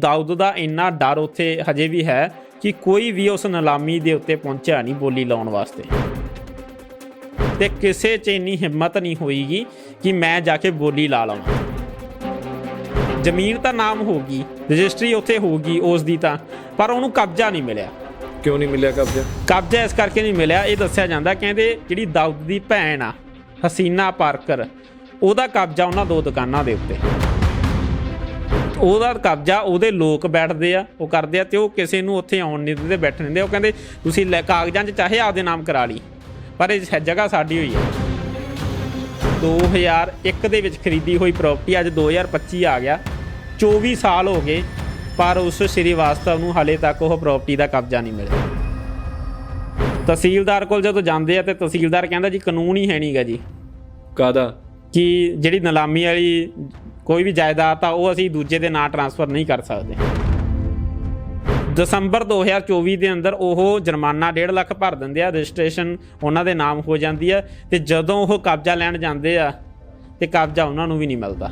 ਦਾਊਦ ਦਾ ਇੰਨਾ ਡਰ ਉੱਥੇ ਹਜੇ ਵੀ ਹੈ ਕਿ ਕੋਈ ਵੀ ਉਸ ਨਿਲਾਮੀ ਦੇ ਉੱਤੇ ਪਹੁੰਚਿਆ ਨਹੀਂ ਬੋਲੀ ਲਾਉਣ ਵਾਸਤੇ। ਤੇ ਕਿਸੇ 'ਚ ਇੰਨੀ ਹਿੰਮਤ ਨਹੀਂ ਹੋਈਗੀ ਕਿ ਮੈਂ ਜਾ ਕੇ ਬੋਲੀ ਲਾ ਲਵਾਂ। ਜ਼ਮੀਨ ਤਾਂ ਨਾਮ ਹੋਗੀ ਰਜਿਸਟਰੀ ਉੱਥੇ ਹੋਗੀ ਉਸ ਦੀ ਤਾਂ ਪਰ ਉਹਨੂੰ ਕਬਜ਼ਾ ਨਹੀਂ ਮਿਲਿਆ। ਕਿਉਂ ਨਹੀਂ ਮਿਲਿਆ ਕਬਜ਼ਾ? ਕਬਜ਼ਾ ਇਸ ਕਰਕੇ ਨਹੀਂ ਮਿਲਿਆ ਇਹ ਦੱਸਿਆ ਜਾਂਦਾ ਕਹਿੰਦੇ ਜਿਹੜੀ ਦਾਊਦ ਦੀ ਭੈਣ ਆ ਹਸੀਨਾ ਪਾਰਕਰ ਉਹਦਾ ਕਬਜ਼ਾ ਉਹਨਾਂ ਦੋ ਦੁਕਾਨਾਂ ਦੇ ਉੱਤੇ। ਉਹਦਾ ਕਬਜ਼ਾ ਉਹਦੇ ਲੋਕ ਬੈਠਦੇ ਆ ਉਹ ਕਰਦੇ ਆ ਤੇ ਉਹ ਕਿਸੇ ਨੂੰ ਉੱਥੇ ਆਉਣ ਨਹੀਂ ਦਿੰਦੇ ਬੈਠਣ ਦਿੰਦੇ। ਉਹ ਕਹਿੰਦੇ ਤੁਸੀਂ ਲੈ ਕਾਗਜ਼ਾਂ 'ਚ ਚਾਹੇ ਆਪਦੇ ਨਾਮ ਕਰਾ ਲਈ ਪਰ ਇਹ ਜਗ੍ਹਾ ਸਾਡੀ ਹੋਈ ਹੈ। 2001 ਦੇ ਵਿੱਚ ਖਰੀਦੀ ਹੋਈ ਪ੍ਰਾਪਰਟੀ ਅੱਜ 2025 ਆ ਗਿਆ। 24 ਸਾਲ ਹੋ ਗਏ ਪਰ ਉਸ ਸ਼੍ਰੀਵਾਸਤਵ ਨੂੰ ਹਾਲੇ ਤੱਕ ਉਹ ਪ੍ਰਾਪਰਟੀ ਦਾ ਕਬਜ਼ਾ ਨਹੀਂ ਮਿਲਿਆ। ਤਹਿਸੀਲਦਾਰ ਕੋਲ ਜਦੋਂ ਜਾਂਦੇ ਆ ਤੇ ਤਹਿਸੀਲਦਾਰ ਕਹਿੰਦਾ ਜੀ ਕਾਨੂੰਨ ਹੀ ਹੈ ਨਹੀਂਗਾ ਜੀ। ਕਾਦਾ ਕਿ ਜਿਹੜੀ ਨਿਲਾਮੀ ਵਾਲੀ ਕੋਈ ਵੀ ਜਾਇਦਾਦ ਆ, ਉਹ ਅਸੀਂ ਦੂਜੇ ਦੇ ਨਾਂ ਟਰਾਂਸਫਰ ਨਹੀਂ ਕਰ ਸਕਦੇ। ਦਸੰਬਰ 2024 ਦੇ ਅੰਦਰ ਉਹ ਜੁਰਮਾਨਾ 1.5 ਲੱਖ ਭਰ ਦਿੰਦੇ ਆ, ਰਜਿਸਟ੍ਰੇਸ਼ਨ ਉਹਨਾਂ ਦੇ ਨਾਮ ਹੋ ਜਾਂਦੀ ਆ ਤੇ ਜਦੋਂ ਉਹ ਕਬਜ਼ਾ ਲੈਣ ਜਾਂਦੇ ਆ ਤੇ ਕਬਜ਼ਾ ਉਹਨਾਂ ਨੂੰ ਵੀ ਨਹੀਂ ਮਿਲਦਾ।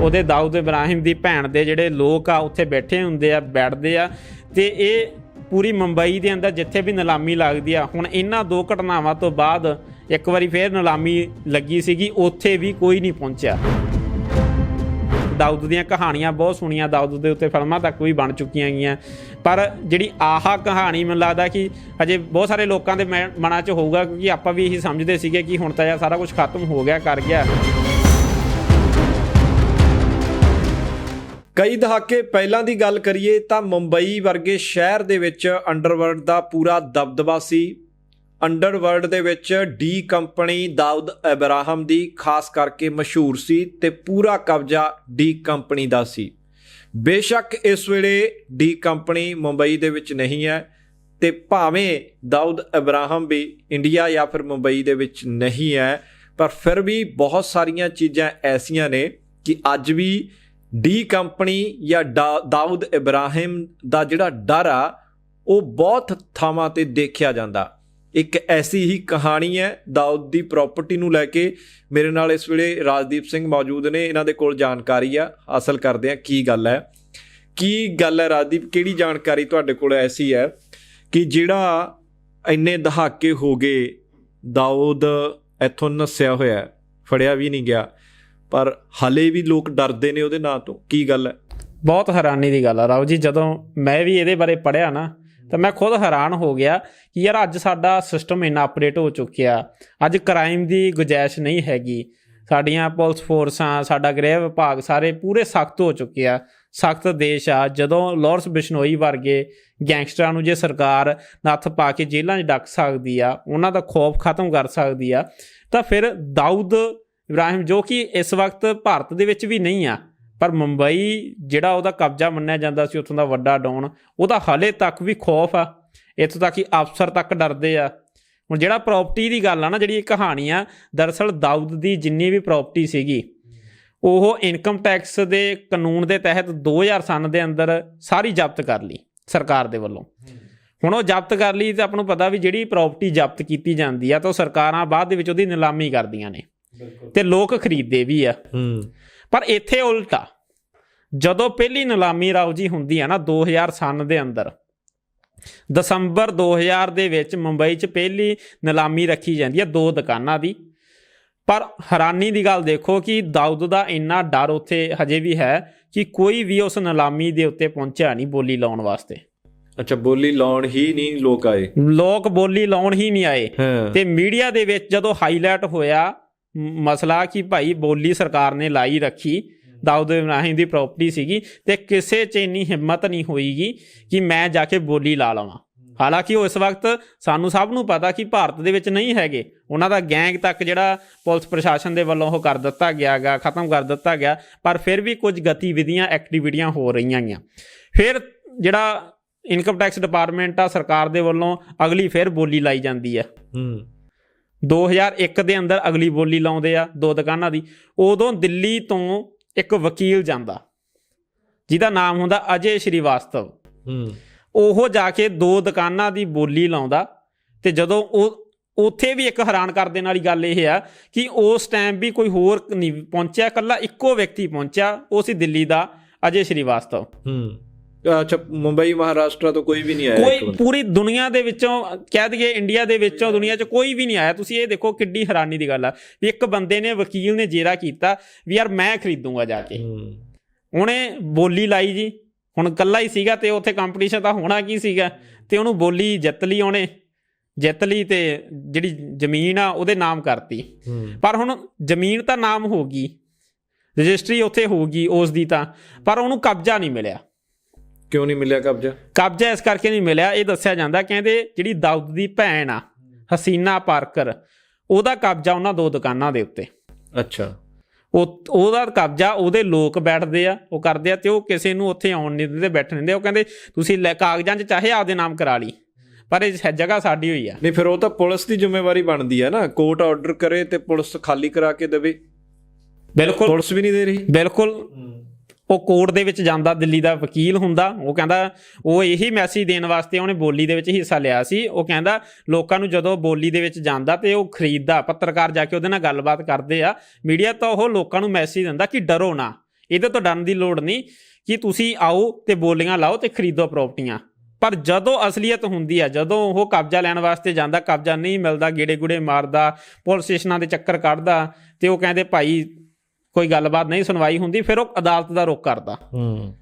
ਉਹਦੇ ਦਾਊਦ ਇਬਰਾਹਿਮ ਦੀ ਭੈਣ ਦੇ ਜਿਹੜੇ ਲੋਕ ਆ, ਉੱਥੇ ਬੈਠੇ ਹੁੰਦੇ ਆ, ਬੈਠਦੇ ਆ ਤੇ ਇਹ ਪੂਰੀ ਮੁੰਬਈ ਦੇ ਅੰਦਰ ਜਿੱਥੇ ਵੀ ਨਿਲਾਮੀ ਲੱਗਦੀ ਆ, ਹੁਣ ਇਹਨਾਂ ਦੋ ਘਟਨਾਵਾਂ ਤੋਂ ਬਾਅਦ ਇੱਕ ਵਾਰੀ ਫੇਰ ਨਿਲਾਮੀ ਲੱਗੀ ਸੀਗੀ, ਉੱਥੇ ਵੀ ਕੋਈ ਨਹੀਂ ਪਹੁੰਚਿਆ। ਦਾਊਦ ਦੀਆਂ ਕਹਾਣੀਆਂ ਬਹੁਤ ਸੁਣੀਆਂ, ਦਾਊਦ ਦੇ ਉੱਤੇ ਫਿਲਮਾਂ ਤੱਕ ਵੀ ਬਣ ਚੁੱਕੀਆਂ ਗਈਆਂ। ਪਰ ਜਿਹੜੀ ਆਹਾ ਕਹਾਣੀ ਮੈਨੂੰ ਲੱਗਦਾ ਕਿ ਅਜੇ ਬਹੁਤ ਸਾਰੇ ਲੋਕਾਂ ਦੇ ਮੈਂ- ਮਨਾਂ 'ਚ ਹੋਊਗਾ ਕਿਉਂਕਿ ਆਪਾਂ ਵੀ ਇਹੀ ਸਮਝਦੇ ਸੀਗੇ ਕਿ ਹੁਣ ਤਾਂ ਇਹ ਸਾਰਾ ਕੁਝ ਖਤਮ ਹੋ ਗਿਆ, ਕਰ ਗਿਆ। ਕਈ ਦਹਾਕੇ ਪਹਿਲਾਂ ਦੀ ਗੱਲ ਕਰੀਏ ਤਾਂ ਮੁੰਬਈ ਵਰਗੇ ਸ਼ਹਿਰ ਦੇ ਵਿੱਚ ਅੰਡਰਵਰਲਡ ਦਾ ਪੂਰਾ ਦਬਦਬਾ ਸੀ। ਅੰਡਰਵਰਲਡ ਦੇ ਵਿੱਚ ਡੀ ਕੰਪਨੀ ਦਾਊਦ ਇਬਰਾਹਮ ਦੀ, ਖਾਸ ਕਰਕੇ ਮਸ਼ਹੂਰ ਸੀ ਤੇ ਪੂਰਾ ਕਬਜ਼ਾ ਡੀ ਕੰਪਨੀ ਦਾ ਸੀ। ਬੇਸ਼ੱਕ ਇਸ ਵੇਲੇ ਡੀ ਕੰਪਨੀ ਮੁੰਬਈ ਦੇ ਵਿੱਚ ਨਹੀਂ ਹੈ ਤੇ ਭਾਵੇਂ ਦਾਊਦ ਇਬਰਾਹਮ ਵੀ ਇੰਡੀਆ ਜਾਂ ਫਿਰ ਮੁੰਬਈ ਦੇ ਵਿੱਚ ਨਹੀਂ ਹੈ, ਪਰ ਫਿਰ ਵੀ ਬਹੁਤ ਸਾਰੀਆਂ ਚੀਜ਼ਾਂ ਐਸੀਆਂ ਨੇ ਕਿ ਅੱਜ ਵੀ ਡੀ ਕੰਪਨੀ ਜਾਂ ਦਾ- ਦਾਊਦ ਇਬਰਾਹਿਮ ਦਾ ਜਿਹੜਾ ਡਰ ਆ, ਉਹ ਬਹੁਤ ਥਾਵਾਂ ਤੇ ਦੇਖਿਆ ਜਾਂਦਾ। ਇੱਕ ਐਸੀ ਹੀ ਕਹਾਣੀ ਹੈ ਦਾਊਦ ਦੀ ਪ੍ਰਾਪਰਟੀ ਨੂੰ ਲੈ ਕੇ। ਮੇਰੇ ਨਾਲ ਇਸ ਵੇਲੇ ਰਾਜਦੀਪ ਸਿੰਘ ਮੌਜੂਦ ਨੇ, ਇਹਨਾਂ ਦੇ ਕੋਲ ਜਾਣਕਾਰੀ ਆ। ਹਾਸਲ ਕਰਦੇ ਆ ਕੀ ਗੱਲ ਹੈ। ਕੀ ਗੱਲ ਹੈ ਰਾਜਦੀਪ, ਕਿਹੜੀ ਜਾਣਕਾਰੀ ਤੁਹਾਡੇ ਕੋਲ ਐਸੀ ਹੈ ਕਿ ਜਿਹੜਾ ਇੰਨੇ ਦਹਾਕੇ ਹੋ ਗਏ ਦਾਊਦ ਇੱਥੋਂ ਨਸਿਆ ਹੋਇਆ ਫੜਿਆ ਵੀ ਨਹੀਂ ਗਿਆ, ਪਰ ਹਲੇ ਵੀ ਲੋਕ ਡਰਦੇ ਨੇ ਉਹਦੇ ਨਾਂ ਤੋਂ। ਕੀ ਗੱਲ ਹੈ? ਬਹੁਤ ਹੈਰਾਨੀ ਦੀ ਗੱਲ ਆ ਰਾਓ ਜੀ, ਜਦੋਂ ਮੈਂ ਵੀ ਇਹਦੇ ਬਾਰੇ ਪੜਿਆ ਨਾ ਤਾਂ ਮੈਂ ਖੁਦ ਹੈਰਾਨ ਹੋ ਗਿਆ ਕਿ ਯਾਰ ਅੱਜ ਸਾਡਾ ਸਿਸਟਮ ਇੰਨਾ ਅਪਡੇਟ ਹੋ ਚੁੱਕਿਆ। ਅੱਜ ਕ੍ਰਾਈਮ ਦੀ ਗੁੰਜਾਇਸ਼ ਨਹੀਂ ਹੈਗੀ। ਸਾਡੀਆਂ ਪੁਲਿਸ ਫੋਰਸਾਂ ਸਾਡਾ ਗ੍ਰਹਿ ਵਿਭਾਗ ਸਾਰੇ ਪੂਰੇ ਸਖਤ ਹੋ ਚੁੱਕੇ ਆ। ਸਖਤ ਦੇਸ਼ ਆ। ਜਦੋਂ ਲਾਰੈਂਸ ਬਿਸ਼ਨੋਈ ਵਰਗੇ ਗੈਂਗਸਟਰਾਂ ਨੂੰ ਜੇ ਸਰਕਾਰ ਨੱਥ ਪਾ ਕੇ ਜੇਲ੍ਹਾਂ 'ਚ ਡੱਕ ਸਕਦੀ ਆ, ਉਹਨਾਂ ਦਾ ਖੌਫ ਖਤਮ ਕਰ ਸਕਦੀ ਆ, ਤਾਂ ਫਿਰ ਦਾਊਦ ਇਬਰਾਹਿਮ ਜੋ ਕਿ ਇਸ ਵਕਤ ਭਾਰਤ ਦੇ ਵਿੱਚ ਵੀ ਨਹੀਂ ਆ ਪਰ ਮੁੰਬਈ ਜਿਹੜਾ ਉਹਦਾ ਕਬਜ਼ਾ ਮੰਨਿਆ ਜਾਂਦਾ ਸੀ ਉੱਥੋਂ ਦਾ ਵੱਡਾ ਡੌਨ ਉਹਦਾ ਹਾਲੇ ਤੱਕ ਵੀ ਖੌਫ ਆ। ਇੱਥੋਂ ਤੱਕ ਕਿ ਅਫਸਰ ਤੱਕ ਡਰਦੇ ਆ। ਹੁਣ ਜਿਹੜਾ ਪ੍ਰਾਪਰਟੀ ਦੀ ਗੱਲ ਆ ਨਾ ਜਿਹੜੀ ਇਹ ਕਹਾਣੀ ਆ ਦਰਅਸਲ ਦਾਊਦ ਦੀ ਜਿੰਨੀ ਵੀ ਪ੍ਰਾਪਰਟੀ ਸੀਗੀ ਉਹ ਇਨਕਮ ਟੈਕਸ ਦੇ ਕਾਨੂੰਨ ਦੇ ਤਹਿਤ 2000 ਸਨ ਦੇ ਅੰਦਰ ਸਾਰੀ ਜ਼ਬਤ ਕਰ ਲਈ ਸਰਕਾਰ ਦੇ ਵੱਲੋਂ। ਹੁਣ ਉਹ ਜ਼ਬਤ ਕਰ ਲਈ ਤੇ ਆਪਾਂ ਨੂੰ ਪਤਾ ਵੀ ਜਿਹੜੀ ਪ੍ਰਾਪਰਟੀ ਜ਼ਬਤ ਕੀਤੀ ਜਾਂਦੀ ਆ ਤਾਂ ਉਹ ਸਰਕਾਰਾਂ ਬਾਅਦ ਦੇ ਵਿੱਚ ਉਹਦੀ ਨਿਲਾਮੀ ਕਰਦੀਆਂ ਨੇ। ਤੇ ਲੋਕ ਖਰੀਦਦੇ ਵੀ ਆ। ਹੂੰ। ਪਰ ਇੱਥੇ ਉਲਟਾ ਜਦੋਂ ਪਹਿਲੀ ਨਿਲਾਮੀ ਰਾਓ ਜੀ ਹੁੰਦੀ ਆ ਨਾ 2000 ਸਨ ਦੇ ਅੰਦਰ ਦਸੰਬਰ 2000 ਦੇ ਵਿੱਚ ਮੁੰਬਈ 'ਚ ਪਹਿਲੀ ਨਿਲਾਮੀ ਰੱਖੀ ਜਾਂਦੀ ਹੈ ਦੋ ਦੁਕਾਨਾਂ ਦੀ। ਪਰ ਹੈਰਾਨੀ ਦੀ ਗੱਲ ਦੇਖੋ ਕਿ ਦਾਊਦ ਦਾ ਇੰਨਾ ਡਰ ਉੱਥੇ ਹਜੇ ਵੀ ਹੈ ਕਿ ਕੋਈ ਵੀ ਉਸ ਨਿਲਾਮੀ ਦੇ ਉੱਤੇ ਪਹੁੰਚਿਆ ਨਹੀਂ ਬੋਲੀ ਲਾਉਣ ਵਾਸਤੇ। ਅੱਛਾ ਬੋਲੀ ਲਾਉਣ ਹੀ ਨਹੀਂ ਲੋਕ ਆਏ। ਲੋਕ ਬੋਲੀ ਲਾਉਣ ਹੀ ਨਹੀਂ ਆਏ। ਹਾਂ। ਤੇ ਮੀਡੀਆ ਦੇ ਵਿੱਚ ਜਦੋਂ ਹਾਈਲਾਈਟ ਹੋਇਆ ਮਸਲਾ ਕਿ ਭਾਈ ਬੋਲੀ ਸਰਕਾਰ ਨੇ ਲਾਈ ਰੱਖੀ, ਦਾਊਦ ਇਬਰਾਹਿਮ ਦੀ ਪ੍ਰਾਪਰਟੀ ਸੀਗੀ ਤੇ ਕਿਸੇ 'ਚ ਇੰਨੀ ਹਿੰਮਤ ਨਹੀਂ ਹੋਈਗੀ ਕਿ ਮੈਂ ਜਾ ਕੇ ਬੋਲੀ ਲਾ ਲਵਾਂ। ਹਾਲਾਂਕਿ ਉਹ ਇਸ ਵਕਤ ਸਾਨੂੰ ਸਭ ਨੂੰ ਪਤਾ ਕਿ ਭਾਰਤ ਦੇ ਵਿੱਚ ਨਹੀਂ ਹੈਗੇ। ਉਹਨਾਂ ਦਾ ਗੈਂਗ ਤੱਕ ਜਿਹੜਾ ਪੁਲਿਸ ਪ੍ਰਸ਼ਾਸਨ ਦੇ ਵੱਲੋਂ ਉਹ ਕਰ ਦਿੱਤਾ ਗਿਆਗਾ ਖਤਮ ਕਰ ਦਿੱਤਾ ਗਿਆ, ਪਰ ਫਿਰ ਵੀ ਕੁਝ ਗਤੀਵਿਧੀਆਂ ਐਕਟੀਵਿਟੀਆਂ ਹੋ ਰਹੀਆਂ ਗੀਆਂ। ਫਿਰ ਜਿਹੜਾ ਇਨਕਮ ਟੈਕਸ ਡਿਪਾਰਟਮੈਂਟ ਆ, ਸਰਕਾਰ ਦੇ ਵੱਲੋਂ ਅਗਲੀ ਫਿਰ ਬੋਲੀ ਲਾਈ ਜਾਂਦੀ ਹੈ ਹੂੰ। 2001 ਦੇ ਅੰਦਰ ਅਗਲੀ ਬੋਲੀ ਲਾਉਂਦੇ ਆ ਦੋ ਦੁਕਾਨਾਂ ਦੀ। ਉਦੋਂ ਦਿੱਲੀ ਤੋਂ ਇੱਕ ਵਕੀਲ ਜਾਂਦਾ ਜਿਹਦਾ ਨਾਮ ਹੁੰਦਾ ਅਜੇ ਸ਼੍ਰੀਵਾਸਤਵ। ਹੂੰ। ਉਹ ਜਾ ਕੇ ਦੋ ਦੁਕਾਨਾਂ ਦੀ ਬੋਲੀ ਲਾਉਂਦਾ ਤੇ ਜਦੋਂ ਉਹ ਉੱਥੇ ਵੀ ਇੱਕ ਹੈਰਾਨ ਕਰ ਦੇਣ ਵਾਲੀ ਗੱਲ ਇਹ ਆ ਕਿ ਉਸ ਟਾਈਮ ਵੀ ਕੋਈ ਹੋਰ ਨਹੀਂ ਪਹੁੰਚਿਆ ਕੱਲਾ ਇੱਕੋ ਵਿਅਕਤੀ ਪਹੁੰਚਿਆ ਉਹ ਸੀ ਦਿੱਲੀ ਦਾ ਅਜੇ ਸ਼੍ਰੀਵਾਸਤਵ। ਹੂੰ। ਅੱਛਾ ਮੁੰਬਈ ਮਹਾਰਾਸ਼ਟਰ ਤੋਂ ਕੋਈ ਵੀ ਨਹੀਂ ਆਇਆ ਕੋਈ। ਪੂਰੀ ਦੁਨੀਆ ਦੇ ਵਿੱਚੋਂ ਕਹਿ ਦਈਏ ਇੰਡੀਆ ਦੇ ਵਿੱਚੋਂ ਦੁਨੀਆ 'ਚ ਕੋਈ ਵੀ ਨਹੀਂ ਆਇਆ। ਤੁਸੀਂ ਇਹ ਦੇਖੋ ਕਿੱਡੀ ਹੈਰਾਨੀ ਦੀ ਗੱਲ ਆ ਵੀ ਇੱਕ ਬੰਦੇ ਨੇ ਵਕੀਲ ਨੇ ਜੇਰਾ ਕੀਤਾ ਵੀ ਯਾਰ ਮੈਂ ਖਰੀਦੂੰਗਾ ਜਾ ਕੇ। ਉਹਨੇ ਬੋਲੀ ਲਾਈ ਜੀ। ਹੁਣ ਕੱਲਾ ਹੀ ਸੀਗਾ ਤੇ ਉੱਥੇ ਕੰਪੀਟੀਸ਼ਨ ਤਾਂ ਹੋਣਾ ਕੀ ਸੀਗਾ? ਤੇ ਉਹਨੂੰ ਬੋਲੀ ਜਿੱਤ ਲਈ ਉਹਨੇ। ਜਿੱਤ ਲਈ ਤੇ ਜਿਹੜੀ ਜ਼ਮੀਨ ਆ ਉਹਦੇ ਨਾਮ ਕਰਤੀ। ਪਰ ਹੁਣ ਜ਼ਮੀਨ ਤਾਂ ਨਾਮ ਹੋ ਗਈ। ਰਜਿਸਟਰੀ ਉੱਥੇ ਹੋ ਗਈ ਉਸ ਦੀ ਤਾਂ। ਪਰ ਉਹਨੂੰ ਕਬਜ਼ਾ ਨਹੀਂ ਮਿਲਿਆ। ਕਿਉਂ ਨਹੀਂ ਮਿਲਿਆ ਕਬਜ਼ਾ? ਕਬਜ਼ਾ ਇਸ ਕਰਕੇ ਨਹੀਂ ਮਿਲਿਆ ਇਹ ਦੱਸਿਆ ਜਾਂਦਾ ਕਹਿੰਦੇ ਜਿਹੜੀ ਦਾਊਦ ਦੀ ਭੈਣ ਆ ਹਸੀਨਾ ਪਾਰਕਰ ਉਹਦਾ ਕਬਜ਼ਾ ਉਹਨਾਂ ਦੋ ਦੁਕਾਨਾਂ ਦੇ ਉੱਤੇ। ਅੱਛਾ। ਉਹ ਉਹਦਾ ਕਬਜ਼ਾ ਉਹਦੇ ਲੋਕ ਬੈਠਦੇ ਆ ਉਹ ਕਰਦੇ ਆ ਤੇ ਉਹ ਕਿਸੇ ਨੂੰ ਉੱਥੇ ਆਉਣ ਨਹੀਂ ਦਿੰਦੇ ਬੈਠਣ ਦਿੰਦੇ। ਉਹ ਕਹਿੰਦੇ ਤੁਸੀਂ ਲੈ ਕਾਗਜ਼ਾਂ 'ਚ ਚਾਹੇ ਆਪਦੇ ਨਾਮ ਕਰਾ ਲਈ ਪਰ ਇਹ ਜਗ੍ਹਾ ਸਾਡੀ ਹੋਈ ਆ। ਨਹੀਂ ਫਿਰ ਉਹ ਤਾਂ ਪੁਲਿਸ ਦੀ ਜ਼ਿੰਮੇਵਾਰੀ ਬਣਦੀ ਹੈ ਨਾ। ਕੋਰਟ ਆਰਡਰ ਕਰੇ ਤੇ ਪੁਲਿਸ ਖਾਲੀ ਕਰਾ ਕੇ ਦੇਵੇ। ਬਿਲਕੁਲ। ਪੁਲਿਸ ਵੀ ਨਹੀਂ ਦੇ ਰਹੀ। ਬਿਲਕੁਲ। ਉਹ ਕੋਰਟ ਦੇ ਵਿੱਚ ਜਾਂਦਾ, ਦਿੱਲੀ ਦਾ ਵਕੀਲ ਹੁੰਦਾ, ਉਹ ਕਹਿੰਦਾ, ਉਹ ਇਹੀ ਮੈਸੇਜ ਦੇਣ ਵਾਸਤੇ ਉਹਨੇ ਬੋਲੀ ਦੇ ਵਿੱਚ ਹਿੱਸਾ ਲਿਆ ਸੀ। ਉਹ ਕਹਿੰਦਾ, ਲੋਕਾਂ ਨੂੰ ਜਦੋਂ ਬੋਲੀ ਦੇ ਵਿੱਚ ਜਾਂਦਾ ਤੇ ਉਹ ਖਰੀਦਦਾ, ਪੱਤਰਕਾਰ ਜਾ ਕੇ ਉਹਦੇ ਨਾਲ ਗੱਲਬਾਤ ਕਰਦੇ ਆ, ਮੀਡੀਆ ਤਾਂ ਉਹ ਲੋਕਾਂ ਨੂੰ ਮੈਸੇਜ ਦਿੰਦਾ ਕਿ ਡਰੋ ਨਾ, ਇਹਦੇ ਤੋਂ ਡਰਨ ਦੀ ਲੋੜ ਨਹੀਂ ਕਿ ਤੁਸੀਂ ਆਓ ਤੇ ਬੋਲੀਆਂ ਲਾਓ ਤੇ ਖਰੀਦੋ ਪ੍ਰਾਪਰਟੀਆਂ। ਪਰ ਜਦੋਂ ਅਸਲੀਅਤ ਹੁੰਦੀ ਆ, ਜਦੋਂ ਉਹ ਕਬਜ਼ਾ ਲੈਣ ਵਾਸਤੇ ਜਾਂਦਾ, ਕਬਜ਼ਾ ਨਹੀਂ ਮਿਲਦਾ ਗੇੜੇ ਗੁੜੇ ਮਾਰਦਾ, ਪੁਲਿਸ ਸਟੇਸ਼ਨਾਂ ਦੇ ਚੱਕਰ ਕੱਢਦਾ ਤੇ ਉਹ ਕਹਿੰਦੇ, ਭਾਈ ਕੋਈ ਗੱਲਬਾਤ ਨਹੀਂ ਸੁਣਵਾਈ ਹੁੰਦੀ ਫਿਰ ਉਹ ਅਦਾਲਤ ਦਾ ਰੁਖ ਕਰਦਾ। ਹੂੰ।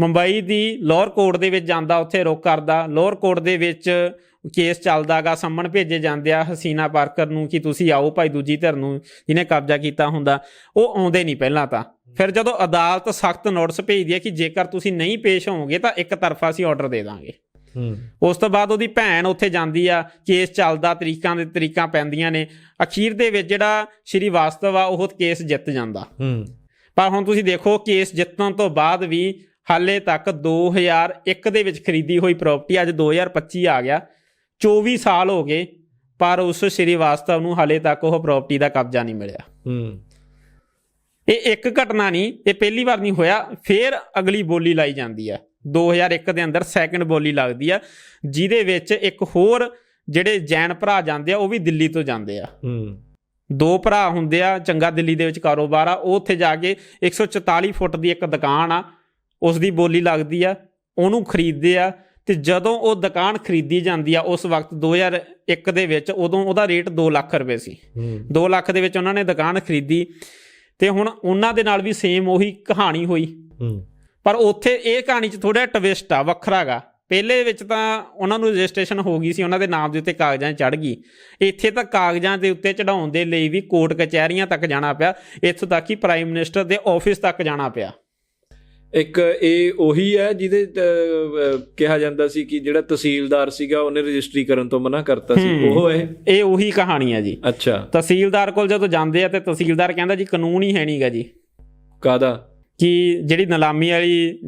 ਮੁੰਬਈ ਦੀ ਲੋਅਰ ਕੋਰਟ ਦੇ ਵਿੱਚ ਜਾਂਦਾ ਉੱਥੇ ਰੁਕ ਕਰਦਾ। ਲੋਅਰ ਕੋਰਟ ਦੇ ਵਿੱਚ ਕੇਸ ਚੱਲਦਾਗਾ ਸੰਮਣ ਭੇਜੇ ਜਾਂਦੇ ਆ ਹਸੀਨਾ ਪਾਰਕਰ ਨੂੰ ਕਿ ਤੁਸੀਂ ਆਓ ਭਾਈ ਦੂਜੀ ਧਿਰ ਨੂੰ ਜਿਹਨੇ ਕਬਜ਼ਾ ਕੀਤਾ ਹੁੰਦਾ। ਉਹ ਆਉਂਦੇ ਨਹੀਂ ਪਹਿਲਾਂ ਤਾਂ। ਫਿਰ ਜਦੋਂ ਅਦਾਲਤ ਸਖਤ ਨੋਟਿਸ ਭੇਜਦੀ ਹੈ ਕਿ ਜੇਕਰ ਤੁਸੀਂ ਨਹੀਂ ਪੇਸ਼ ਹੋਵੋਗੇ ਤਾਂ ਇੱਕ ਤਰਫਾ ਅਸੀਂ ਆਰਡਰ ਦੇ ਦਾਂਗੇ। ਉਸ ਤੋਂ ਬਾਅਦ ਉਹਦੀ ਭੈਣ ਉੱਥੇ ਜਾਂਦੀ ਆ ਕੇਸ ਚੱਲਦਾ ਤਰੀਕਾਂ ਦੇ ਤਰੀਕਾਂ ਪੈਂਦੀਆਂ ਨੇ। ਅਖੀਰ ਦੇ ਵਿੱਚ ਜਿਹੜਾ ਸ਼੍ਰੀ ਵਾਸਤਵ ਆ ਉਹ ਕੇਸ ਜਿੱਤ ਜਾਂਦਾ। ਹੂੰ। ਪਰ ਹੁਣ ਤੁਸੀਂ ਦੇਖੋ ਕੇਸ ਜਿੱਤਣ ਤੋਂ ਬਾਅਦ ਵੀ ਹਾਲੇ ਤੱਕ 2001 ਦੇ ਵਿੱਚ ਖਰੀਦੀ ਹੋਈ ਪ੍ਰਾਪਰਟੀ ਅੱਜ 2025 ਆ ਗਿਆ। 24 ਸਾਲ ਹੋ ਗਏ ਪਰ ਉਸ ਸ਼੍ਰੀ ਵਾਸਤਵ ਨੂੰ ਹਾਲੇ ਤੱਕ ਉਹ ਪ੍ਰਾਪਰਟੀ ਦਾ ਕਬਜ਼ਾ ਨਹੀਂ ਮਿਲਿਆ। ਹੂੰ। ਇਹ ਇੱਕ ਘਟਨਾ ਨਹੀਂ ਇਹ ਪਹਿਲੀ ਵਾਰ ਨਹੀਂ ਹੋਇਆ ਫੇਰ ਅਗਲੀ ਬੋਲੀ ਲਾਈ ਜਾਂਦੀ ਆ। 2001 ਦੇ ਅੰਦਰ ਸੈਕੰਡ ਬੋਲੀ ਲੱਗਦੀ ਆ ਜਿਹਦੇ ਵਿੱਚ ਇੱਕ ਹੋਰ ਜਿਹੜੇ ਜੈਨ ਭਰਾ ਜਾਂਦੇ ਆ ਉਹ ਵੀ ਦਿੱਲੀ ਤੋਂ ਜਾਂਦੇ ਆ। ਹੂੰ। ਦੋ ਭਰਾ ਹੁੰਦੇ ਆ ਚੰਗਾ ਦਿੱਲੀ ਦੇ ਵਿੱਚ ਕਾਰੋਬਾਰ ਆ ਉਹ ਉੱਥੇ ਜਾ ਕੇ 144 ਫੁੱਟ ਦੀ ਇੱਕ ਦੁਕਾਨ ਆ ਉਸ ਦੀ ਬੋਲੀ ਲੱਗਦੀ ਆ ਉਹਨੂੰ ਖਰੀਦਦੇ ਆ ਤੇ ਜਦੋਂ ਉਹ ਦੁਕਾਨ ਖਰੀਦੀ ਜਾਂਦੀ ਆ ਉਸ ਵਕਤ 2001 ਦੇ ਵਿੱਚ ਉਦੋਂ ਉਹਦਾ ਰੇਟ 2 ਲੱਖ ਰੁਪਏ ਸੀ। ਹੂੰ। 2 ਲੱਖ ਦੇ ਵਿੱਚ ਉਹਨਾਂ ਨੇ ਦੁਕਾਨ ਖਰੀਦੀ ਤੇ ਹੁਣ ਉਹਨਾਂ ਦੇ ਨਾਲ ਵੀ ਸੇਮ ਉਹੀ ਕਹਾਣੀ ਹੋਈ। ਹੂੰ। ਪਰ ਉੱਥੇ ਇਹ ਕਹਾਣੀ 'ਚ ਥੋੜਾ ਟਵਿਸਟ ਆ ਵੱਖਰਾਗਾ ਪਹਿਲੇ ਵਿੱਚ ਤਾਂ ਉਹਨਾਂ ਨੂੰ ਰਜਿਸਟ੍ਰੇਸ਼ਨ ਹੋ ਗਈ ਸੀ ਉਹਨਾਂ ਦੇ ਨਾਮ ਦੇ ਉੱਤੇ ਕਾਗਜ਼ਾਂ ਚੜ ਗਈ। ਇੱਥੇ ਤਾਂ ਕਾਗਜ਼ਾਂ ਦੇ ਉੱਤੇ ਚੜਾਉਣ ਦੇ ਲਈ ਵੀ ਕੋਰਟ ਕਚਹਿਰੀਆਂ ਤੱਕ ਜਾਣਾ ਪਿਆ ਇੱਥੋਂ ਤੱਕ ਕਿ ਪ੍ਰਾਈਮ ਮਿਨਿਸਟਰ ਦੇ ਆਫਿਸ ਤੱਕ ਜਾਣਾ ਪਿਆ। ਇੱਕ ਇਹ ਉਹੀ ਹੈ ਜਿਹਦੇ ਕਿਹਾ ਜਾਂਦਾ ਸੀ ਕਿ ਜਿਹੜਾ ਤਹਿਸੀਲਦਾਰ ਸੀਗਾ ਉਹਨੇ ਰਜਿਸਟਰੀ ਕਰਨ ਤੋਂ ਮਨਾ ਕਰਤਾ ਸੀ। ਹੂੰ। ਉਹ ਹੈ? ਇਹ ਉਹੀ ਕਹਾਣੀ ਆ ਜੀ। ਅੱਛਾ। ਤਹਿਸੀਲਦਾਰ ਕੋਲ ਜਦੋਂ ਜਾਂਦੇ ਆ ਤੇ ਤਹਿਸੀਲਦਾਰ ਕਹਿੰਦਾ ਜੀ ਕਾਨੂੰਨ ਹੀ ਹੈ ਨਹੀਂਗਾ ਜੀ। ਕਾਦਾ ਕਿ ਜਿਹੜੀ ਨਿਲਾਮੀ ਵਾਲੀ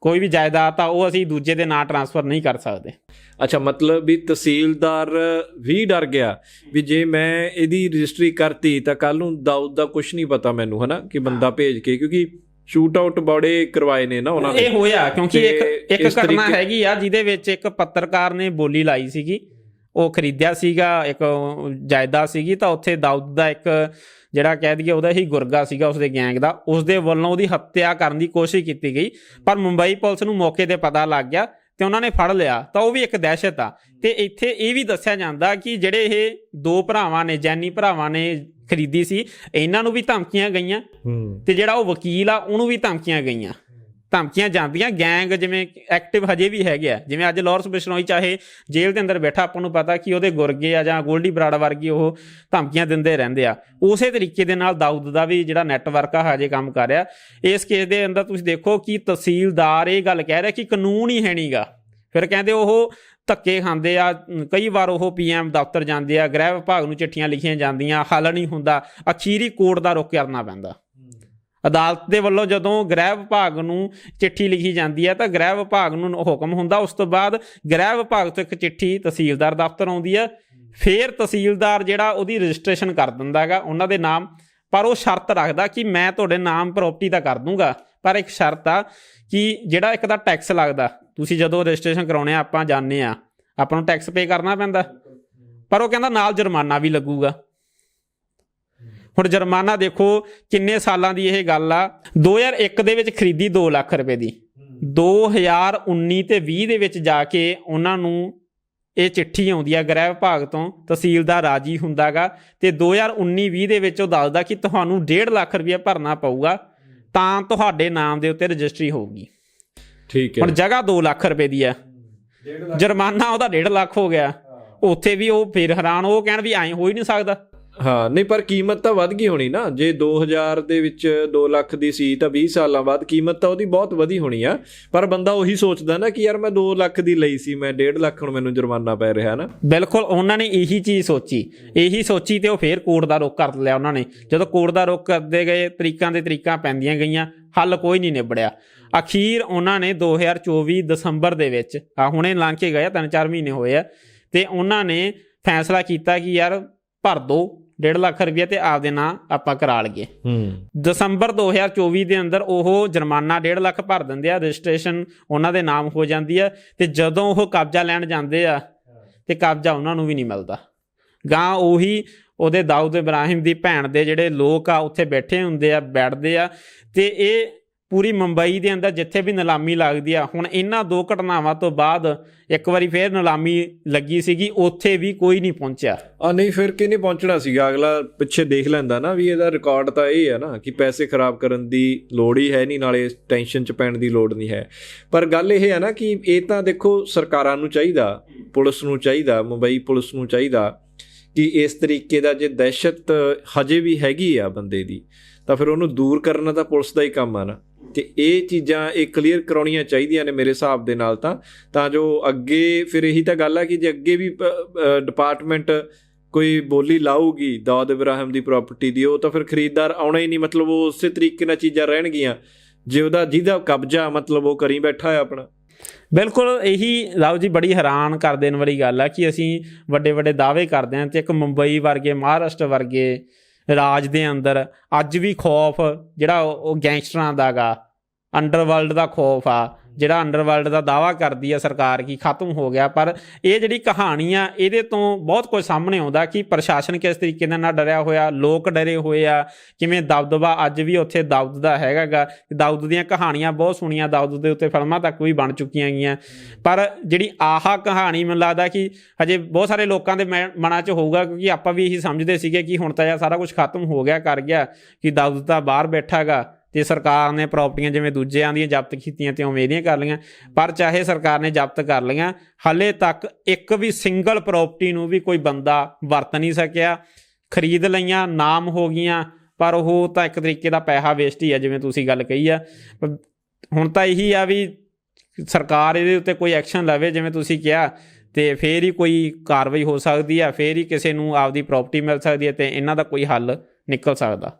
ਕੋਈ ਵੀ ਜਾਇਦਾਦ ਆ ਉਹ ਅਸੀਂ ਦੂਜੇ ਦੇ ਨਾਂ ਟਰਾਂਸਫਰ ਨਹੀਂ ਕਰ ਸਕਦੇ। ਅੱਛਾ ਮਤਲਬ ਵੀ ਤਹਿਸੀਲਦਾਰ ਵੀ ਡਰ ਗਿਆ ਵੀ ਜੇ ਮੈਂ ਇਹਦੀ ਰਜਿਸਟਰੀ ਕਰਤੀ ਤਾਂ ਕੱਲ ਨੂੰ ਦਾਊਦ ਦਾ ਕੁਝ ਨਹੀਂ ਪਤਾ ਮੈਨੂੰ ਹਨਾ? ਕਿ ਬੰਦਾ ਭੇਜ ਕੇ ਕਿਉਂਕਿ ਸ਼ੂਟ ਆਊਟ ਬੜੇ ਕਰਵਾਏ ਨੇ ਨਾ ਉਹਨਾਂ ਇਹ ਨੇ ਹੋਇਆ ਕਿਉਂਕਿ ਇੱਕ ਇੱਕ ਘਟਨਾ ਹੈਗੀ ਆ ਜਿਹਦੇ ਵਿੱਚ ਇੱਕ ਪੱਤਰਕਾਰ ਨੇ ਬੋਲੀ ਲਾਈ ਸੀਗੀ। ਉਹ ਖਰੀਦਿਆ ਸੀਗਾ ਇੱਕ ਜਾਇਦਾਦ ਸੀਗੀ ਤਾਂ ਉੱਥੇ ਦਾਊਦ ਦਾ ਇੱਕ ਜਿਹੜਾ ਕਹਿ ਦਈਏ ਉਹਦਾ ਹੀ ਗੁਰਗਾ ਸੀਗਾ ਉਸਦੇ ਗੈਂਗ ਦਾ। ਉਸਦੇ ਵੱਲੋਂ ਉਹਦੀ ਹੱਤਿਆ ਕਰਨ ਦੀ ਕੋਸ਼ਿਸ਼ ਕੀਤੀ ਗਈ ਪਰ ਮੁੰਬਈ ਪੁਲਿਸ ਨੂੰ ਮੌਕੇ ਤੇ ਪਤਾ ਲੱਗ ਗਿਆ ਤੇ ਉਹਨਾਂ ਨੇ ਫੜ ਲਿਆ ਤਾਂ ਉਹ ਵੀ ਇੱਕ ਦਹਿਸ਼ਤ ਆ। ਤੇ ਇੱਥੇ ਇਹ ਵੀ ਦੱਸਿਆ ਜਾਂਦਾ ਕਿ ਜਿਹੜੇ ਇਹ ਦੋ ਭਰਾਵਾਂ ਨੇ ਜੈਨੀ ਭਰਾਵਾਂ ਨੇ ਖਰੀਦੀ ਸੀ ਇਹਨਾਂ ਨੂੰ ਵੀ ਧਮਕੀਆਂ ਗਈਆਂ ਤੇ ਜਿਹੜਾ ਉਹ ਵਕੀਲ ਆ ਉਹਨੂੰ ਵੀ ਧਮਕੀਆਂ ਗਈਆਂ। ਧਮਕੀਆਂ ਜਾਂਦੀਆਂ। ਗੈਂਗ ਜਿਵੇਂ ਐਕਟਿਵ ਹਜੇ ਵੀ ਹੈਗੇ ਆ। ਜਿਵੇਂ ਅੱਜ ਲਾਰੈਂਸ ਬਿਸ਼ਨੋਈ ਚਾਹੇ ਜੇਲ੍ਹ ਦੇ ਅੰਦਰ ਬੈਠਾ, ਆਪਾਂ ਨੂੰ ਪਤਾ ਕਿ ਉਹਦੇ ਗੁਰਗੇ ਆ ਜਾਂ ਗੋਲਡੀ ਬਰਾੜ ਵਰਗੀ ਉਹ ਧਮਕੀਆਂ ਦਿੰਦੇ ਰਹਿੰਦੇ ਆ। ਉਸੇ ਤਰੀਕੇ ਦੇ ਨਾਲ ਦਾਊਦ ਦਾ ਵੀ ਜਿਹੜਾ ਨੈਟਵਰਕ ਆ, ਹਜੇ ਕੰਮ ਕਰ ਰਿਹਾ। ਇਸ ਕੇਸ ਦੇ ਅੰਦਰ ਤੁਸੀਂ ਦੇਖੋ ਕਿ ਤਹਿਸੀਲਦਾਰ ਇਹ ਗੱਲ ਕਹਿ ਰਿਹਾ ਕਿ ਕਾਨੂੰਨ ਹੀ ਹੈ ਨਹੀਂਗਾ ਫਿਰ ਕਹਿੰਦੇ ਉਹ ਧੱਕੇ ਖਾਂਦੇ ਆ। ਕਈ ਵਾਰ ਉਹ ਪੀਐਮ ਦਫ਼ਤਰ ਜਾਂਦੇ ਆ। ਗ੍ਰਹਿ ਵਿਭਾਗ ਨੂੰ ਚਿੱਠੀਆਂ ਲਿਖੀਆਂ ਜਾਂਦੀਆਂ। ਹੱਲ ਨਹੀਂ ਹੁੰਦਾ। ਅਖੀਰੀ ਕੋਰਟ ਦਾ ਰੁਖ ਕਰਨਾ ਪੈਂਦਾ। ਅਦਾਲਤ ਦੇ ਵੱਲੋਂ ਜਦੋਂ ਗ੍ਰਹਿ ਵਿਭਾਗ ਨੂੰ ਚਿੱਠੀ ਲਿਖੀ ਜਾਂਦੀ ਹੈ ਤਾਂ ਗ੍ਰਹਿ ਵਿਭਾਗ ਨੂੰ ਹੁਕਮ ਹੁੰਦਾ, ਉਸ ਤੋਂ ਬਾਅਦ ਗ੍ਰਹਿ ਵਿਭਾਗ ਤੋਂ ਇੱਕ ਚਿੱਠੀ ਤਹਿਸੀਲਦਾਰ ਦਫ਼ਤਰ ਆਉਂਦੀ ਹੈ। ਫਿਰ ਤਹਿਸੀਲਦਾਰ ਜਿਹੜਾ ਉਹਦੀ ਰਜਿਸਟ੍ਰੇਸ਼ਨ ਕਰ ਦਿੰਦਾ ਹੈਗਾ, ਉਹਨਾਂ ਦੇ ਨਾਮ, ਪਰ ਉਹ ਸ਼ਰਤ ਰੱਖਦਾ ਕਿ ਮੈਂ ਤੁਹਾਡੇ ਨਾਮ ਪ੍ਰਾਪਰਟੀ ਦਾ ਕਰ ਦੂੰਗਾ। ਪਰ ਇੱਕ ਸ਼ਰਤ ਆ ਕਿ ਜਿਹੜਾ ਇੱਕ ਦਾ ਟੈਕਸ ਲੱਗਦਾ, ਤੁਸੀਂ ਜਦੋਂ ਰਜਿਸਟ੍ਰੇਸ਼ਨ ਕਰਾਉਣੇ ਆ, ਆਪਾਂ ਜਾਣਦੇ ਆ। ਆਪਾਂ ਨੂੰ ਟੈਕਸ ਪੇ ਕਰਨਾ ਪੈਂਦਾ। ਪਰ ਉਹ ਕਹਿੰਦਾ ਨਾਲ ਜੁਰਮਾਨਾ ਵੀ ਲੱਗੂਗਾ। ਹੁਣ ਜੁਰਮਾਨਾ ਦੇਖੋ ਕਿੰਨੇ ਸਾਲਾਂ ਦੀ ਇਹ ਗੱਲ ਆ। 2001 ਦੇ ਵਿੱਚ ਖਰੀਦੀ 2 ਲੱਖ ਰੁਪਏ ਦੀ। 2019 ਤੇ 20 ਦੇ ਵਿੱਚ ਜਾ ਕੇ ਉਹਨਾਂ ਨੂੰ ਇਹ ਚਿੱਠੀ ਆਉਂਦੀ ਆ ਗ੍ਰਹਿ ਵਿਭਾਗ ਤੋਂ ਤਹਿਸੀਲਦਾਰ ਰਾਜੀ ਹੁੰਦਾਗਾ ਤੇ 2019-20 ਦੇ ਵਿੱਚ ਉਹ ਦੱਸਦਾ ਕਿ ਤੁਹਾਨੂੰ 1.5 ਲੱਖ ਰੁਪਏ ਭਰਨਾ ਪਊਗਾ ਤਾਂ ਤੁਹਾਡੇ ਨਾਮ ਦੇ ਉੱਤੇ ਰਜਿਸਟਰੀ ਹੋਊਗੀ। ਠੀਕ ਹੈ। ਹੁਣ ਜਗ੍ਹਾ 2 ਲੱਖ ਰੁਪਏ ਦੀ ਆ। ਜੁਰਮਾਨਾ ਉਹਦਾ 1.5 ਲੱਖ ਹੋ ਗਿਆ। ਉੱਥੇ ਵੀ ਉਹ ਫਿਰ ਹੈਰਾਨ ਉਹ ਕਹਿਣ ਵੀ ਐਂ ਹੋ ਹੀ ਨਹੀਂ ਸਕਦਾ। ਹਾਂ ਨਹੀਂ ਪਰ ਕੀਮਤ ਤਾਂ ਵੱਧ ਗਈ ਹੋਣੀ ਨਾ। ਜੇ 2000 ਦੇ ਵਿੱਚ 2 ਲੱਖ ਦੀ ਸੀ ਤਾਂ 20 ਸਾਲਾਂ ਬਾਅਦ ਕੀਮਤ ਤਾਂ ਉਹਦੀ ਬਹੁਤ ਵਧੀ ਹੋਣੀ ਆ। ਪਰ ਬੰਦਾ ਉਹੀ ਸੋਚਦਾ ਨਾ ਕਿ ਯਾਰ ਮੈਂ 2 ਲੱਖ ਦੀ ਲਈ ਸੀ ਮੈਂ 1.5 ਲੱਖ ਹੁਣ ਮੈਨੂੰ ਜੁਰਮਾਨਾ ਪੈ ਰਿਹਾ ਨਾ। ਬਿਲਕੁਲ ਉਹਨਾਂ ਨੇ ਇਹੀ ਚੀਜ਼ ਸੋਚੀ। ਇਹੀ ਸੋਚੀ ਤੇ ਉਹ ਫੇਰ ਕੋਰਟ ਦਾ ਰੁਖ ਕਰ ਲਿਆ ਉਹਨਾਂ ਨੇ। ਜਦੋਂ ਕੋਰਟ ਦਾ ਰੁਖ ਕਰਦੇ ਗਏ ਤਰੀਕਾਂ ਦੇ ਤਰੀਕਾਂ ਪੈਂਦੀਆਂ ਗਈਆਂ ਹੱਲ ਕੋਈ ਨਹੀਂ ਨਿਬੜਿਆ। ਅਖੀਰ ਉਹਨਾਂ ਨੇ 2024 ਦਸੰਬਰ ਦੇ ਵਿੱਚ ਆ ਹੁਣੇ ਲੰਘ ਕੇ ਗਏ ਆ, ਤਿੰਨ ਚਾਰ ਮਹੀਨੇ ਹੋਏ ਆ ਤੇ ਉਹਨਾਂ ਨੇ ਫੈਸਲਾ ਕੀਤਾ ਕਿ ਯਾਰ ਭਰ ਦੋ। 1.5 ਲੱਖ ਰੁਪਏ ਤੇ ਆਪਦੇ ਨਾਂ ਆਪਾਂ ਕਰਾ ਲਈਏ। ਹੂੰ। ਦਸੰਬਰ 2024 ਦੇ ਅੰਦਰ ਉਹ ਜੁਰਮਾਨਾ 1.5 ਲੱਖ ਭਰ ਦਿੰਦੇ ਆ ਰਜਿਸਟ੍ਰੇਸ਼ਨ ਉਹਨਾਂ ਦੇ ਨਾਮ ਹੋ ਜਾਂਦੀ ਆ ਤੇ ਜਦੋਂ ਉਹ ਕਬਜ਼ਾ ਲੈਣ ਜਾਂਦੇ ਆ ਤੇ ਕਬਜ਼ਾ ਉਹਨਾਂ ਨੂੰ ਵੀ ਨਹੀਂ ਮਿਲਦਾ। ਗਾਂ ਉਹੀ ਉਹਦੇ ਦਾਊਦ ਇਬਰਾਹਿਮ ਦੀ ਭੈਣ ਦੇ ਜਿਹੜੇ ਲੋਕ ਆ ਉੱਥੇ ਬੈਠੇ ਹੁੰਦੇ ਆ ਬੈਠਦੇ ਆ ਤੇ ਇਹ ਪੂਰੀ ਮੁੰਬਈ ਦੇ ਅੰਦਰ ਜਿੱਥੇ ਵੀ ਨਿਲਾਮੀ ਲੱਗਦੀ ਆ। ਹੁਣ ਇਹਨਾਂ ਦੋ ਘਟਨਾਵਾਂ ਤੋਂ ਬਾਅਦ ਇੱਕ ਵਾਰੀ ਫੇਰ ਨਿਲਾਮੀ ਲੱਗੀ ਸੀਗੀ, ਉੱਥੇ ਵੀ ਕੋਈ ਨਹੀਂ ਪਹੁੰਚਿਆ। ਆ, ਨਹੀਂ, ਫਿਰ ਕਿ ਨਹੀਂ ਪਹੁੰਚਣਾ ਸੀਗਾ? ਅਗਲਾ ਪਿੱਛੇ ਦੇਖ ਲੈਂਦਾ ਨਾ ਵੀ ਇਹਦਾ ਰਿਕਾਰਡ ਤਾਂ ਇਹ ਹੈ ਨਾ ਕਿ ਪੈਸੇ ਖਰਾਬ ਕਰਨ ਦੀ ਲੋੜ ਹੀ ਹੈ ਨਹੀਂ, ਨਾਲੇ ਟੈਨਸ਼ਨ ਚ ਪੈਣ ਦੀ ਲੋੜ ਨਹੀਂ ਹੈ। ਪਰ ਗੱਲ ਇਹ ਹੈ ਨਾ ਕਿ ਇਹ ਤਾਂ ਦੇਖੋ ਸਰਕਾਰਾਂ ਨੂੰ ਚਾਹੀਦਾ, ਪੁਲਿਸ ਨੂੰ ਚਾਹੀਦਾ, ਮੁੰਬਈ ਪੁਲਿਸ ਨੂੰ ਚਾਹੀਦਾ ਕਿ ਇਸ ਤਰੀਕੇ ਦਾ ਜੇ ਦਹਿਸ਼ਤ ਹਜੇ ਵੀ ਹੈਗੀ ਆ ਬੰਦੇ ਦੀ, ਤਾਂ ਫਿਰ ਉਹਨੂੰ ਦੂਰ ਕਰਨਾ ਤਾਂ ਪੁਲਿਸ ਦਾ ਹੀ ਕੰਮ ਆ ਨਾ। ਤੇ ਇਹ ਚੀਜ਼ਾਂ, ਇਹ ਕਲੀਅਰ ਕਰਾਉਣੀਆਂ ਚਾਹੀਦੀਆਂ ਨੇ ਮੇਰੇ ਹਿਸਾਬ ਦੇ ਨਾਲ ਤਾਂ ਤਾਂ ਜੋ ਅੱਗੇ ਫਿਰ ਇਹੀ ਤਾਂ ਗੱਲ ਆ ਕਿ ਜੇ ਅੱਗੇ ਵੀ ਡਿਪਾਰਟਮੈਂਟ ਕੋਈ ਬੋਲੀ ਲਾਊਗੀ ਦਾਦ ਇਬਰਾਹਿਮ ਦੀ ਪ੍ਰਾਪਰਟੀ ਦੀ, ਉਹ ਤਾਂ ਫਿਰ ਖਰੀਦਦਾਰ ਆਉਣਾ ਹੀ ਨਹੀਂ, ਮਤਲਬ ਉਹ ਉਸੇ ਤਰੀਕੇ ਨਾਲ ਚੀਜ਼ਾਂ ਰਹਿਣਗੀਆਂ। ਜੇ ਉਹਦਾ, ਜਿਹਦਾ ਕਬਜ਼ਾ, ਮਤਲਬ ਉਹ ਕਰੀ ਬੈਠਾ ਹੈ ਆਪਣਾ। ਬਿਲਕੁਲ ਇਹੀ, ਲਓ ਜੀ, ਬੜੀ ਹੈਰਾਨ ਕਰ ਦੇਣ ਵਾਲੀ ਗੱਲ ਆ ਕਿ ਅਸੀਂ ਵੱਡੇ ਵੱਡੇ ਦਾਅਵੇ ਕਰਦੇ ਹਾਂ ਤੇ ਇੱਕ ਮੁੰਬਈ ਵਰਗੇ, ਮਹਾਰਾਸ਼ਟਰ ਵਰਗੇ ਰਾਜ ਦੇ ਅੰਦਰ ਅੱਜ ਵੀ ਖੌਫ ਜਿਹੜਾ ਉਹ ਉਹ ਗੈਂਗਸਟਰਾਂ ਦਾਗਾ ਅੰਡਰਵਰਲਡ ਦਾ ਖੌਫ ਆ। ਜਿਹੜਾ ਅੰਡਰਵਰਲਡ ਦਾ ਦਾਵਾ ਕਰਦੀ ਆ ਸਰਕਾਰ ਕੀ ਖਤਮ ਹੋ ਗਿਆ, ਪਰ ਇਹ ਜਿਹੜੀ ਕਹਾਣੀ ਆ, ਇਹਦੇ ਤੋਂ ਬਹੁਤ ਕੁਝ ਸਾਹਮਣੇ ਆਉਂਦਾ ਕਿ ਪ੍ਰਸ਼ਾਸਨ ਕਿਸ ਤਰੀਕੇ ਦੇ ਨਾਲ ਡਰਿਆ ਹੋਇਆ, ਲੋਕ ਡਰੇ ਹੋਏ ਆ, ਕਿਵੇਂ ਦਬਦਬਾ ਅੱਜ ਵੀ ਉੱਥੇ ਦਾਊਦ ਦਾ ਹੈਗਾਗਾ ਦਾਊਦ ਦੀਆਂ ਕਹਾਣੀਆਂ ਬਹੁਤ ਸੁਣੀਆਂ ਦਾਊਦ ਦੇ ਉੱਤੇ ਫਿਲਮਾਂ ਤੱਕ ਵੀ ਬਣ ਚੁੱਕੀਆਂ ਗਈਆਂ। ਪਰ ਜਿਹੜੀ ਆਹਾ ਕਹਾਣੀ ਮੈਨੂੰ ਲੱਗਦਾ ਕਿ ਹਜੇ ਬਹੁਤ ਸਾਰੇ ਲੋਕਾਂ ਦੇ ਮੈਂ- ਮਨਾਂ 'ਚ ਹੋਊਗਾ, ਕਿਉਂਕਿ ਆਪਾਂ ਵੀ ਇਹੀ ਸਮਝਦੇ ਸੀਗੇ ਕਿ ਹੁਣ ਤਾਂ ਇਹ ਸਾਰਾ ਕੁਝ ਖਤਮ ਹੋ ਗਿਆ, ਕਰ ਗਿਆ, ਕਿ ਦਾਊਦ ਤਾਂ ਬਾਹਰ ਬੈਠਾਗਾ। ਤੇ ਸਰਕਾਰ ਨੇ ਪ੍ਰਾਪਰਟੀਆਂ ਜਿਵੇਂ ਦੂਜਿਆਂ ਦੀਆਂ ਜ਼ਬਤ ਕੀਤੀਆਂ ਤੇ ਉਵੇਂ ਇਹਦੀਆਂ ਕਰ ਲਈਆਂ। ਪਰ ਚਾਹੇ ਸਰਕਾਰ ਨੇ ਜ਼ਬਤ ਕਰ ਲਈਆਂ, ਹਲੇ ਤੱਕ ਇੱਕ ਵੀ ਸਿੰਗਲ ਪ੍ਰਾਪਰਟੀ ਨੂੰ ਵੀ ਕੋਈ ਬੰਦਾ ਵਰਤ ਨਹੀਂ ਸਕਿਆ। ਖਰੀਦ ਲਈਆਂ, ਨਾਮ ਹੋ ਗਈਆਂ, ਪਰ ਉਹ ਤਾਂ ਇੱਕ ਤਰੀਕੇ ਦਾ ਪੈਸਾ ਵੇਸਟ ਹੀ ਆ, ਜਿਵੇਂ ਤੁਸੀਂ ਗੱਲ ਕਹੀ ਆ। ਹੁਣ ਤਾਂ ਇਹੀ ਆ ਵੀ ਸਰਕਾਰ ਇਹਦੇ ਉੱਤੇ ਕੋਈ ਐਕਸ਼ਨ ਲਵੇ, ਜਿਵੇਂ ਤੁਸੀਂ ਕਿਹਾ, ਤੇ ਫੇਰ ਹੀ ਕੋਈ ਕਾਰਵਾਈ ਹੋ ਸਕਦੀ ਆ, ਫੇਰ ਹੀ ਕਿਸੇ ਨੂੰ ਆਪਦੀ ਪ੍ਰਾਪਰਟੀ ਮਿਲ ਸਕਦੀ ਹੈ ਤੇ ਇਹਨਾਂ ਦਾ ਕੋਈ ਹੱਲ ਨਿਕਲ ਸਕਦਾ।